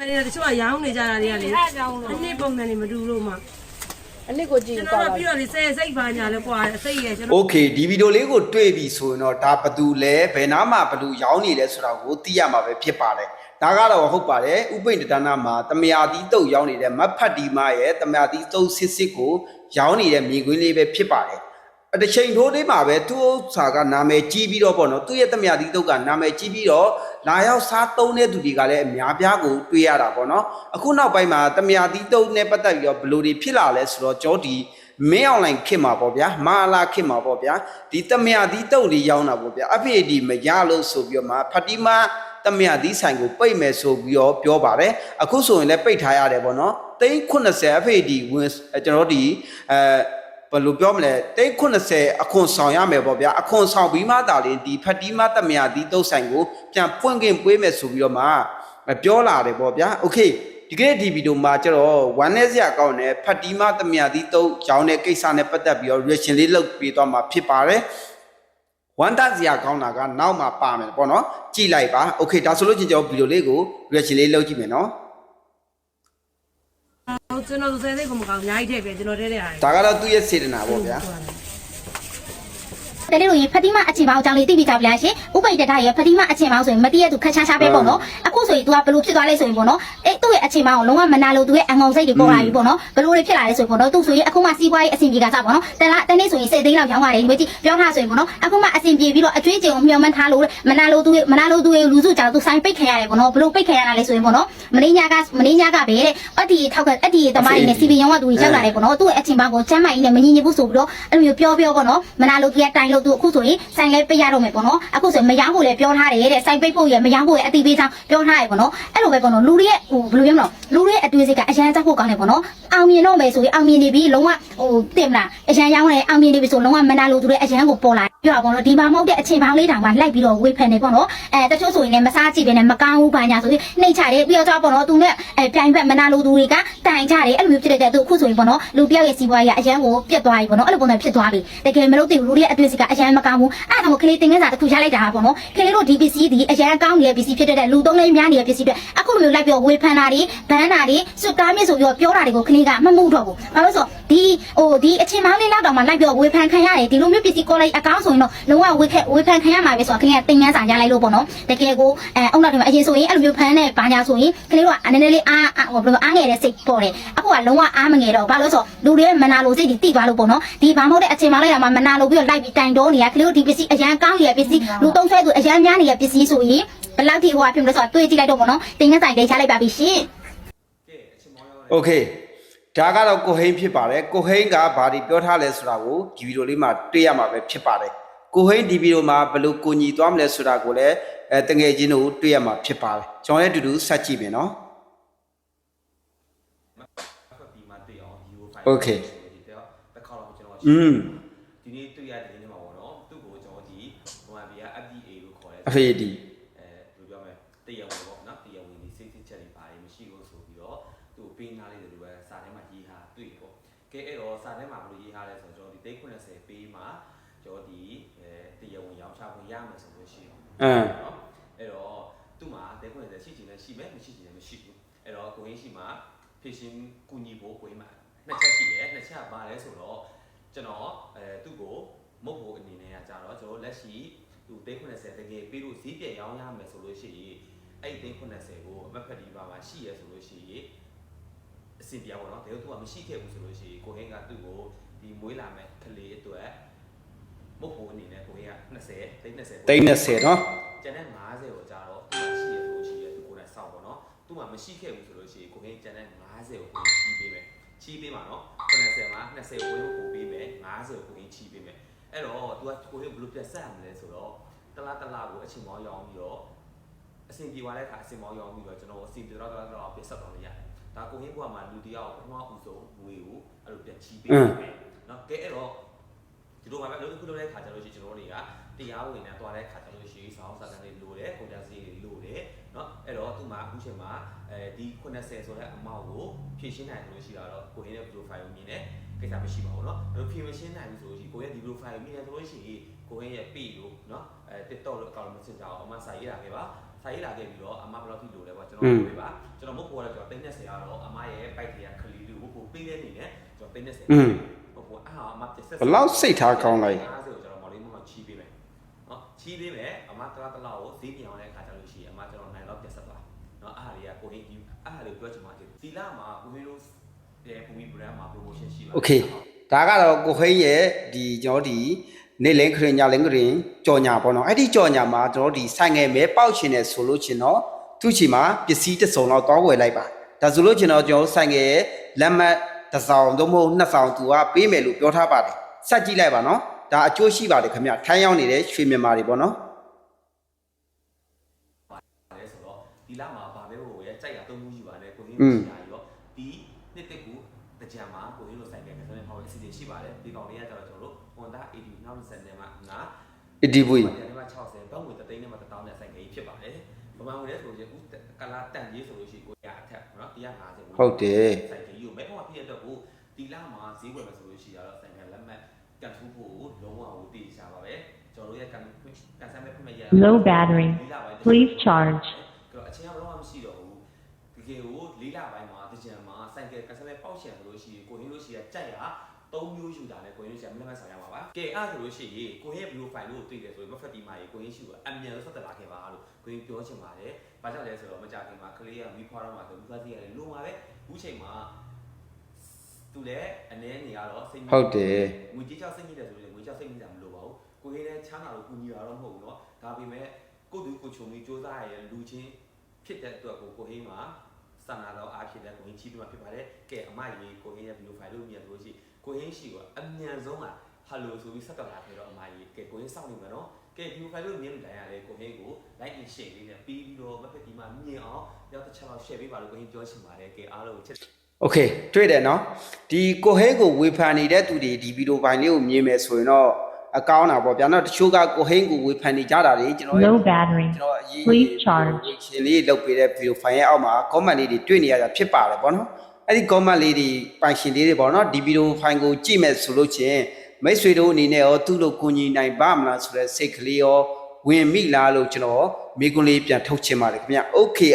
အဲ့ဒီတချို့ကရောင်းနေကြတာတွေကလေ အဲ့ကြောင့်လို့ အနှစ်ပုံစံတွေမတူလို့မှ အနစ်ကိုကြည့် ကျွန် ပါ တော် လား ကပြီးတော့လေဆယ်စိတ်ပါညာလဲကွာစိတ်ရဲ့ကျွန်တော် โอเคဒီဗီဒီယိုလေးကိုတွေ့ပြီဆိုရင်တော့ဒါဘသူလဲဘယ်နားမှာဘလူရောင်းနေလဲဆိုတာကိုသိရမှာပဲဖြစ်ပါတယ်ဒါကတော့ဟုတ်ပါတယ်ဥပိ္ပဒနာမှာတမယာတိတုတ်ရောင်းနေတဲ့မတ်ဖတ်ဒီမရဲ့တမယာတိတုတ်စစ်စစ်ကိုရောင်းနေတဲ့မြေခွင်းလေးပဲဖြစ်ပါတယ် အတစ်ချိန်ထိုးလေးမှာပဲသူ့ဥစ္စာကနာမည်ကြီးပြီးတော့ပေါ့နော်သူ့ရဲ့တမယာတိတုတ်ကနာမည်ကြီးပြီးတော့လာရောက်စားသုံးတဲ့သူတွေကလည်းအများပြားကိုတွေ့ရတာပေါ့နော်အခုနောက်ပိုင်းမှာတမယာတိတုတ်နဲ့ပတ်သက်ပြီးတော့ဘယ်လိုတွေဖြစ်လာလဲဆိုတော့ကြောဒီမင်းအွန်လိုင်းခင်မှာပေါ့ဗျာမာလာခင်မှာပေါ့ဗျာဒီတမယသီးတုတ်လေးရောင်းတာပေါ့ဗျာအဖေဒီမရလို့ဆိုပြီးတော့မှဖတီမာတမယသီးဆိုင်ကိုပိတ်မယ်ဆိုပြီးတော့ပြောပါတယ်အခုဆိုရင်လည်းပိတ်ထားရတယ်ပေါ့နော်သိန်း80အဖေဒီဝင်ကျွန်တော်ဒီအဲ ဘယ်လိုပြောမလဲသိန်း80အခွန်ဆောင်ရမယ်ပေါ့ဗျာအခွန်ဆောင်ပြီးမှသာလေဒီဖတီမာတမယသီးတုတ်ဆိုင်ကိုပြန်ပွင့်ခင်ပွေးမယ်ဆိုပြီးတော့မှပြောလာတယ်ပေါ့ဗျာโอเค ဒီကနေ့ဒီဗီဒီယိုမှာကျတော့ဝမ်းနဲ့စရာကောင်းတဲ့ဖတ်တီမတမယာသီးတုပ်ရောင်းတဲ့ကိစ္စနဲ့ပတ်သက်ပြီးတော့ reaction လေးလုပ်ပေးသွားမှာဖြစ်ပါတယ်ဝမ်းသားစရာကောင်းတာကနောက်မှပါမယ်ပေါ့နော်ကြည့်လိုက်ပါโอเคဒါဆိုလို့ချင်းကျွန်တော်ဗီဒီယိုလေးကို reaction လေးလုပ်ကြည့်မယ်နော် ကျွန်တော်ဆယ်စိတ်ကမကောင်းအများကြီးထည့်ပြကျွန်တော်ထဲထဲဟာဒါကတော့သူ့ရဲ့စေတနာပေါ့ဗျာ တလေးတို့ရေဖတိမအချင်းပေါင်းအကြောင်းလေးသိပြီးကြပါလားရှင်ဥပိ္ပဒရဲ့ဖတိမအချင်းပေါင်းဆိုရင်မတိရသူခက်ချာချာပဲပေါ့နော်အခုဆိုရင် तू ကဘလို့ဖြစ်သွားလဲဆိုရင်ပေါ့နော်အဲ့သူ့ရဲ့အချင်းပေါင်းကိုလုံးဝမနာလို့သူရဲ့အငုံစိတ်တွေပေါ်လာပြီပေါ့နော်ဘလို့တွေဖြစ်လာလဲဆိုရင်ပေါ့နော်သူဆိုရင်အခုမှစီးပွားရေးအဆင်ပြေကစားပေါ့နော်တလားတနေ့ဆိုရင်စိတ်သိန်းလောက်ရောင်းရတယ်ငွေကြီးပြောထားဆိုရင်ပေါ့နော်အခုမှအဆင်ပြေပြီးတော့အကျွေးကျုံမျှော်မှန်းထားလို့မနာလို့သူရဲ့မနာလို့သူရဲ့လူစုကြောင့်သူဆိုင်ပိတ်ခံရတယ်ပေါ့နော်ဘလို့ပိတ်ခံရတာလဲဆိုရင်ပေါ့နော်မင်းညာကမင်းညာကပဲတဲ့အတ္တိထောက်ကအတ္တိသမားတွေနဲ့စီပီရောင်းကသူကြီးရောက်လာတယ်ပေါ့နော်သူ့ရဲ့အချင်းပေါင်းကိုချမ်းမိုင်နဲ့မငြင်းညစ်ဘူးဆိုပြီးတော့အဲ့လိုမျိုးပြောပြောပေါ့နော်မနာလို့သူရဲ့တိုင်လို့သူအခုဆိုရင်ဆိုင်လဲပိတ်ရတော့မယ်ပေါ့နော်အခုဆိုရင်မယောင်းဖို့လည်းပြောထားတယ်တဲ့ဆိုင်ပိတ်ဖို့ရမယောင်းဖို့ရအတိပေးချောင်းပြောထားတယ်ပေါ့နော်အဲ့လိုပဲပေါ့နော်လူတွေရဲ့ဟိုဘယ်လိုပြောမလဲလူတွေရဲ့အတွေ့အကြုံကအရန်တက်ဖို့ကောင်းတယ်ပေါ့နော်အောင်မြင်တော့မယ်ဆိုရင်အောင်မြင်နေပြီလုံးဝဟိုတင်မလားအရန်ရောင်းတယ်အောင်မြင်နေပြီဆိုလုံးဝမနာလို့သူတွေအရန်ကိုပေါ်လာပြောတာပေါ့နော်ဒီမှာမဟုတ်တဲ့အချိန်ပေါင်းလေးတောင်မှလိုက်ပြီးတော့ဝေဖန်နေပေါ့နော်အဲတချို့ဆိုရင်လည်းမစားကြည့်ပဲနဲ့မကောင်းဘူးဘာညာဆိုရင်နှိတ်ချတယ်ပြီးတော့ပေါ့နော်သူနဲ့အဲပြိုင်ဘက်မနာလို့သူတွေကတိုင်ကြတယ်အဲ့လိုမျိုးဖြစ်တဲ့သူအခုဆိုရင်ပေါ့နော်လူတယောက်ရဲ့စီးပွားရေးကအရန်ကိုပြတ်သွားပြီပေါ့နော်အဲ့လိုပုံစံဖြစ်သွားပြီတကယ်မလို့သိဘူးလူတွေရဲ့အတွေ့အကြုံကအရန်မကောင်းဘူးအဲ့ဒါကိုကလေးတင်ငယ်စာတစ်ခုရလိုက်တာပေါ့နော်ကလေးတို့ဒီပစ္စည်းဒီအရန်ကောင်းနေတဲ့ပစ္စည်းဖြစ်တဲ့လူသုံးလေးများနေတဲ့ပစ္စည်းတွေအခုလိုမျိုးလိုက်ပြီးဝေဖန်တာတွေဘန်းတာတွေစွတ်ကားမြင့်ဆိုပြီးတော့ပြောတာတွေကိုကလေးကမမှုတော့ဘူးဘာလို့ဆိုဒီဟိုဒီအချင်းမောင်းလေးလောက်တောင်မှလိုက်ပြီးဝေဖန်ခံရတယ်ဒီလိုမျိုးပစ္စည်းကောလိုက်အကောင်းဆိုရင်တော့လုံးဝဝေခက်ဝေဖန်ခံရမှာပဲဆိုတော့ကလေးကတင်ငန်းစာရလိုက်လို့ပေါ့နော်တကယ်ကိုအဲအုံနောက်တွေမှာအရင်ဆိုရင်အဲ့လိုမျိုးဖန်နဲ့ဘာညာဆိုရင်ကလေးတို့ကအနေနဲ့လေးအားဟိုဘယ်လိုအားငယ်တဲ့စိတ်ပေါ်တယ်အခုကလုံးဝအားမငယ်တော့ဘာလို့ဆိုလူတွေမနာလို့စိတ်တွေတိသွားလို့ပေါ့နော်ဒီဘာမဟုတ်တဲ့အချင်းမောင်းလေးကမှမနာလို့ပြီးတော့လိုက်ပြီးတိုင်တောနေရကလေးတို့ဒီပစ္စည်းအရန်ကောင်းနေတဲ့ပစ္စည်းလူသုံးဆွဲသူအရန်များနေတဲ့ပစ္စည်းဆိုရင်ဘယ်လောက်ထိဟိုဟာဖြစ်မလဲဆိုတော့တွေးကြည့်လိုက်တော့ပေါ့နော်တင်ငန်းဆိုင်လေးချလိုက်ပါပြီရှင် โอเค ဒါကတော့ကိုဟိန်းဖြစ်ပါတယ်ကိုဟိန်းကဘာဒီပြောထားလဲဆိုတာကိုဒီဗီဒီယိုလေးမှာတွေ့ရမှာပဲဖြစ်ပါတယ်ကိုဟိန်းဒီဗီဒီယိုမှာဘယ်လိုကိုညီသွားမလဲဆိုတာကိုလည်းအဲတငယ်ချင်းတို့တွေ့ရမှာဖြစ်ပါတယ်ကျွန်တော်လည်းအတူတူဆက်ကြည့်မယ်နော် ဒီမှာတွေ့အောင် view file โอเค ဒီတော့တစ်ခါတော့ကျွန်တော် อืม ဒီနေ့တွေ့ရတဲ့နေမှာပေါ့နော်သူ့ကိုကျွန်တော်ဒီဟိုမှာဒီက FDA လို့ခေါ်တယ် အ ကဲအဲ့တော့စာထဲမှာဘယ်လိုရေးထားလဲဆိုတော့ကျွန်တော်ဒီသိန်း90ပေးမှာကျွန်တော်ဒီအဲတရားဝင်ရောင်းချခွင့်ရမယ်ဆိုလို့ရှိရင်အင်းနော်အဲ့တော့သူ့မှာတဲခွင့်တဲ့ရှိချင်လည်းရှိမယ်မရှိချင်လည်းမရှိဘူးအဲ့တော့ကိုရင်းရှိမှာဖြည့်ရှင်ကူညီဖို့ကိုရင်းမှာနှစ်ချက်ရှိတယ်နှစ်ချက်ကဘာလဲဆိုတော့ကျွန်တော်အဲသူ့ကိုမဟုတ်ဖို့အနေနဲ့ကကြတော့ကျွန်တော်လက်ရှိသူတဲခွင့်တဲ့တကယ်ပြီးလို့ဈေးပြရောင်းရမယ်ဆိုလို့ရှိရင်အဲ့ဒီတဲခွင့်တဲ့ကိုအမက်ဖက်ဒီပါမှာရှိရဲဆိုလို့ရှိရင်အ စီပြပါတော့ဒါတော့သူကမရှိခဲ့ဘူးဆိုလို့ရှိရင်ကိုဟင်းကသူ့ကိုဒီမွေးလာမဲ့ကလေးအတွက်မဟုတ်ဖို့အနေနဲ့ကိုဟင်းက20တိတ်20တိတ်20နော်ကျန်တဲ့50ကိုကြတော့သူကရှိရဆိုရှိရသူကိုယ်နဲ့စောက်ပေါ့နော်သူမှမရှိခဲ့ဘူးဆိုလို့ရှိရင်ကိုင်းကျန်တဲ့50ကိုကိုင်းချီးပေးမယ်ချီးပေးမှာနော်90မှာ20ကိုကိုကိုပေးမယ်50ကိုကိုင်းချီးပေးမယ်အဲ့တော့ तू ကကိုင်းဘယ်လိုပြတ်ဆက်ရမလဲဆိုတော့တလားတလားကိုအချိန်မောင်းရောင်းပြီးတော့အဆင်ပြေသွားတဲ့အခါအဆင်မောင်းရောင်းပြီးတော့ကျွန်တော်အဆင်ပြေတော့တလားတလားပြတ်ဆက်တော့လို့ရတယ် ဒါကိုင်းဘုရားမှာလူတယောက်ပထမဦးဆုံးငွေကိုအဲ့လိုပြန်ချီးပေးမယ်နော်ကဲအဲ့တော့ဒီလိုမှပဲလို့ခုလိုတဲ့ခါကျလို့ရှိရင်ကျွန်တော်တို့တွေကတရားဝင်နဲ့တွားတဲ့ခါကျလို့ရှိရင်ဆောင်းစာတန်းတွေလိုတယ်ကုန်ကြစီတွေလိုတယ်เนาะအဲ့တော့သူ့မှာအခုချိန်မှာအဲဒီ80ဆိုတဲ့အမောက်ကိုဖြည့်ရှင်းနိုင်လို့ရှိတာတော့ကိုရင်းရဲ့ profile ကိုမြင်တယ်ကိစ္စမရှိပါဘူးเนาะအဲ့တော့ဖြည့်မရှင်းနိုင်ဘူးဆိုလို့ရှိရင်ကိုရရဲ့ဒီ profile ကိုမြင်တယ်ဆိုလို့ရှိရင်ကိုရရဲ့ page လို့เนาะအဲ TikTok လို့အကောင့် Messenger အောင်အမစာရေးတာခဲ့ပါ ဆိုင်လာခဲ့ပြီးတော့အမဘယ်လောက်ထိလိုလဲပေါ့ကျွန် อื တော် ม ပြောပါကျွန်တော်မဟုတ်ပေါ် တော့ကျွန်တော်30ကတော့အမရဲ့ပိုက်တွေကခလီလူကိုပေးတဲ့အနေနဲ့ကျွန်တော်30 อืม ဟုတ်ပေါ့အားအမပြဆက် ဘယ်လောက်စိတ်ထားကောင်းလိုက် 50ကိုကျွန်တော်မော်လေးမောင်ချီးပေးမယ်နော်ချီးပေးမယ်အမတလားတလားကိုဈေးပြောင်းတဲ့အခါကျလို့ရှိရင်အမကျွန်တော်နိုင်တော့ပြဆက်သွားနော်အားတွေကကိုဟင်းကြီးအားတွေပြောချင်မှတယ်ဒီလာမှာကိုဟင်းတို့ရဲ့ဘူမီ brand မှာ promotion ရှိပါ โอเคဒါကတော့ကိုဟိန်းရဲ့ဒီကျွန်တော်ဒီနေလင်းခရင်ညလင်းခရင်ကြော်ညာပေါ့နော်အဲ့ဒီကြော်ညာမှာကျွန်တော်ဒီဆိုင်ငယ်မဲပေါက်ချင်တယ်ဆိုလို့ချင်တော့သူ့ချီမှာပစ္စည်းတစ်စုံတော့တောင်းဝယ်လိုက်ပါ ဒါဆိုလို့ချင်တော့ကျွန်တော်ဆိုင်ငယ်ရဲ့လက်မှတ်တစ်စောင်သို့မဟုတ်နှစ်စောင်သူကပေးမယ်လို့ပြောထားပါတယ်စက်ကြည့်လိုက်ပါနော်ဒါအကျိုးရှိပါတယ်ခင်ဗျထိုင်းရောက်နေတဲ့ရွှေမြန်မာတွေပေါ့နော်လဲဆိုတော့ဒီလာမှာဗာပဲဟိုရဲ့ကြိုက်ရသုံးမှုယူပါတယ်ကိုဟင်းอืมရှာရောဒီနှစ်တက်ကူတကြံမှာကိုဟင်းတို့ဆိုင်ကယ်ကဆိုရင်ဟောအစီအစဉ်ရှိပါတယ်ဒီကောင်လေးကကျတော့ကျွန်တော်တို့ Honda 80နောက်ဆက်နေမှာငါ အဒီပွေဒီမှာ60ဘောင်းငွေတသိန်းနဲ့မှ1000နဲ့ဆိုင်ကယ်ကြီးဖြစ်ပါတယ်ပမာငွေလဲဆိုရင်ဦးကလာတန်ကြီးဆိုလို့ရှိရင်ကိုရအထက်နော်150ဟုတ်တယ်ဆိုင်ကယ်ကြီးကိုမဲပေါ်မှာဖြစ်ရတော့ကိုဒီလာမှာဈေးဝယ်မယ်ဆိုလို့ရှိရတော့ဆိုင်ကယ်လက်မှတ်ကန်ထူးဖို့လုံးဝကိုတည်ရှာပါပဲကျွန်တော်တို့ရဲ့ကန်ကန်ဆယ်မဲ့ဖွင့်မဲ့ရ Low battery. Please charge. တော့အချင်းကတော့မရှိတော့ဘူးတကယ်ကိုလေးလပိုင်းမှာတကြံမှာဆိုင်ကယ်ကန်ဆယ်မဲ့ပေါက်ချင်ဆိုလို့ရှိရင်ကိုရင်းလို့ရှိရကြိုက်ရသုံးမျိုးယူတာ ကဲအဲ့ဒါဆိုလို့ရှိရင်ကိုရင်းဗီဒီယိုဖိုင်လို့တွေ့တယ်ဆိုရင်မဖက်တီမာကြီးကိုရင်းရှိကအမြန်ဆက်တက်လာခဲ့ပါလို့ကိုရင်းပြောချင်ပါတယ်ဘာကြောင့်လဲဆိုတော့မကြခင်မှာကလေးကမီးဖွားတော့မှာဆိုလူသားစီရတယ်လုံပါပဲအခုချိန်မှာသူလည်းအနေနဲ့ရတော့စိတ် ဟုတ်တယ် ငွေကြေးချောက်စိတ်ညစ်တယ်ဆိုရင်ငွေချောက်စိတ်ညစ်တာမလိုပါဘူးကိုရင်းလည်းချမ်းသာလို့ကူညီတာတော့မဟုတ်ဘူးเนาะဒါပေမဲ့ကိုသူကိုချုံပြီးစူးစမ်းရတဲ့လူချင်းဖြစ်တဲ့အတွက်ကိုကိုဟင်းမှာစံနာတော့အားဖြစ်တဲ့ကိုဟင်းချီးပြမှာဖြစ်ပါတယ်ကဲအမကြီးကိုဟင်းရဲ့ဗီဒီယိုဖိုင်လို့မြင်လို့ရှိကိုဟင်းရှိကအမြန်ဆုံးက ဟယ်လိုဆိုပြီးဆက်တက်လာခဲ့တော့အမကြီးကဲကိုဟင်းစောင့်နေမှာเนาะကဲဗီဒီယိုဖိုင်လို့မြင်လို့လိုက်ရတယ်ကိုဟင်းကို like and share လေးနဲ့ပြီးပြီးတော့မဖက်ဒီမှာမြင်အောင်ရောက်တစ်ချက်လောက် share ပေးပါလို့ကိုဟင်းပြောချင်ပါတယ်ကဲအားလုံးချစ် โอเคတွေ့တယ်နော်ဒီကိုဟဲကိုဝေဖန်နေတဲ့သူတွေဒီဗီဒီယိုပိုင်းလေးကိုမြင်မယ်ဆိုရင်တော့အကောင်းတာပေါ့ဗျာနော်တချို့ကကိုဟင်းကိုဝေဖန်နေကြတာတွေကျွန်တော် Low battery. ကျွန်တော်အရေး Please charge. ရှင်လေးလုပ်ပေးတဲ့ဗီဒီယိုဖိုင်ရဲ့အောက်မှာ comment လေးတွေတွေ့နေရတာဖြစ်ပါတယ်ပေါ့နော်အဲ့ဒီ comment လေးတွေပိုင်ရှင်လေးတွေပေါ့နော်ဒီဗီဒီယိုဖိုင်ကိုကြည့်မယ်ဆိုလို့ချင်း မိတ်ဆွေတို့အနေနဲ့ရောသူ့လိုကိုညီနိုင်ပါမလားဆိုတဲ့စိတ်ကလေးရောဝင်မိလားလို့ကျွန်တော်မိကွန်းလေးပြန်ထုတ်ချင်ပါတယ်ခင်ဗျ okay